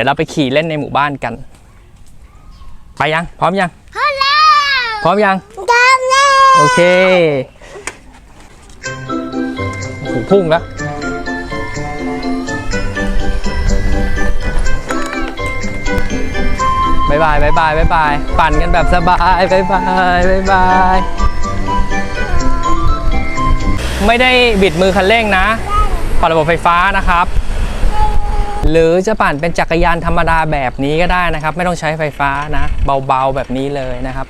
ดี๋ยวเราไปขี่เล่นในหมู่บ้านกัน ไปยัง พร้อมยังพอแล้วพร้อมยังดำแล้วโอเคโอ้โหพุ่งแล้วบายบายบายบายบายบายปั่นกันแบบสบายบายบายบายบายไม่ได้บิดมือคันเร่งนะปรับระบบไฟฟ้านะครับ หรือจะปั่นเป็นจักรยานธรรมดาแบบนี้ก็ได้นะครับ ไม่ต้องใช้ไฟฟ้านะเบาๆแบบนี้เลยนะครับ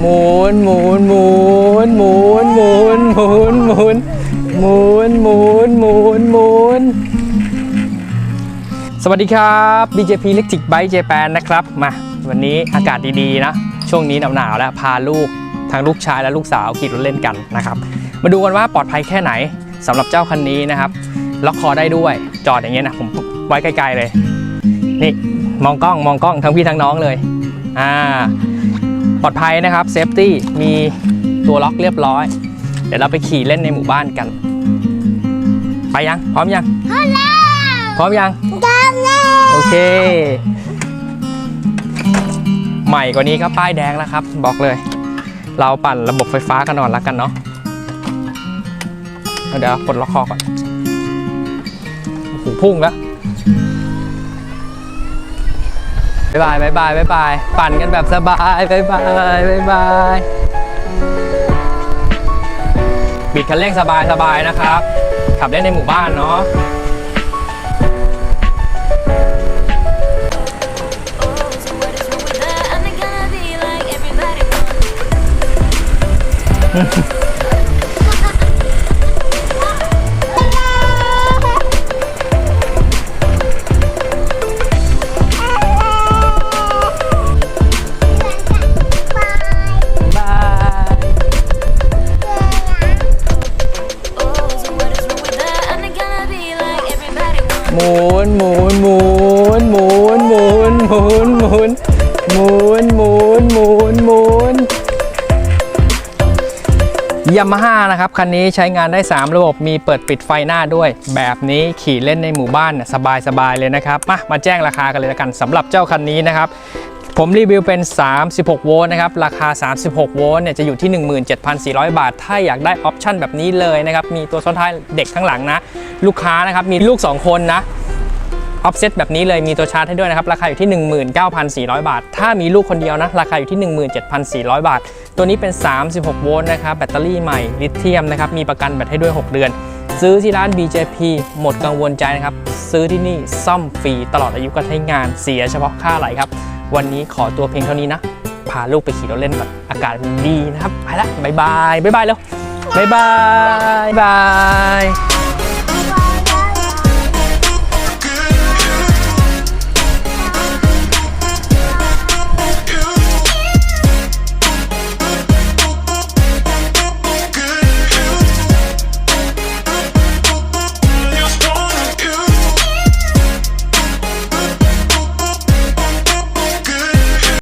หมุนหมุนหมุนหมุนหมุนหมุนหมุนหมุนหมุนหมุนหมุนสวัสดีครับ BJP Electric Bike Japan นะครับ มา วันนี้อากาศดี ๆ นะ ช่วงนี้หนาวๆแล้ว พาลูก ทั้งลูกชายและลูกสาวขี่รถเล่นกันนะครับ มาดูกันว่าปลอดภัยแค่ไหนสำหรับเจ้าคันนี้นะครับล็อกคอได้ด้วยจอดอย่างเงี้ยนะผมไว้ไกลๆเลย นี่มองกล้องมองกล้องทั้งพี่ทั้งน้องเลยอ่าปลอดภัยนะครับเซฟตี้มีตัวล็อกเรียบร้อย เดี๋ยวเราไปขี่เล่นในหมู่บ้านกัน ไปยัง พร้อมยังพอแล้วพร้อมยังดำแล้วโอเค ใหม่กว่านี้ก็ป้ายแดงแล้วครับ บอกเลย เราปั่นระบบไฟฟ้ากันนอนล้วกันเนาะเดี๋ยวปลดล็อกคอก่อนโอ้โหพุ่งแล้วบายบายบายบายบายบายปั่นกันแบบสบายบายบายบายบายบิดคันเร่งสบายสบายนะครับ ขับเล่นในหมู่บ้านเนาะ muốn muốn muốn muốn muốn muốn muốn muốn muốn muốn. muốn muốn ยามาฮ่านะครับคันนี้ใช้งานได้ 3 ระบบมีเปิดปิดไฟหน้าด้วย แบบนี้ขี่เล่นในหมู่บ้านเนี่ยสบายๆเลยนะครับ มามาแจ้งราคากันเลยละกันสำหรับเจ้าคันนี้นะครับ ผมรีวิวเป็น 36 โวลต์นะครับ ราคา 36 โวลต์เนี่ยจะอยู่ที่ 17,400 บาท ถ้าอยากได้ออปชั่นแบบนี้เลยนะครับ มีตัวซ้อนท้ายเด็กข้างหลังนะ ลูกค้านะครับมีลูก 2 คนนะ ออฟเซตแบบนี้เลยมีตัวชาร์จให้ด้วยนะครับ ราคาอยู่ที่ 19,400 บาท ถ้ามีลูกคนเดียวนะ ราคาอยู่ที่ 17,400 บาท ตัวนี้เป็น 36 โวลต์นะครับแบตเตอรี่ใหม่ลิเธียมนะครับมีประกันแบตให้ด้วย 6 เดือน ซื้อที่ร้าน BJP หมดกังวลใจนะครับ ซื้อที่นี่ซ่อมฟรีตลอดอายุการใช้งานเสียเฉพาะค่าไหลครับ วันนี้ขอตัวเพียงเท่านี้นะ พาลูกไปขี่รถเล่นก่อนอากาศมันดีนะครับไปละบายบายบายบายแล้วบายบายบ๊ายบาย